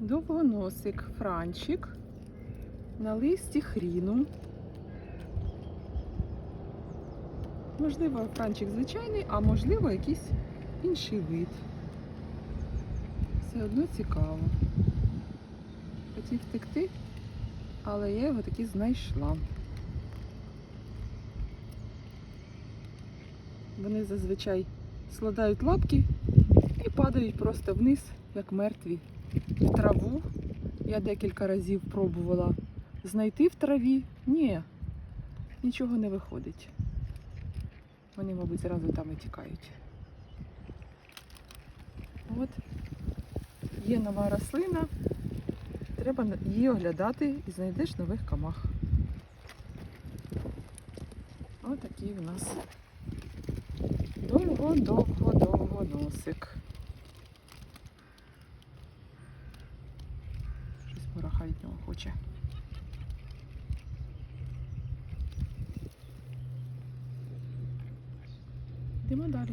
Довгоносик Франчик на листі хріну. Можливо, франчик звичайний, а можливо, якийсь інший вид. Все одно цікаво. Хотів втекти, але я його таки знайшла. Вони зазвичай складають лапки і падають просто вниз, як мертві, в траву. Я декілька разів пробувала знайти в траві. Ні, нічого не виходить. Вони, мабуть, зразу там і тікають. От є нова рослина. Треба її оглядати і знайдеш нових камах. Ось такий у нас довго-довго-довго носик. Від нього хоче. Йдемо далі.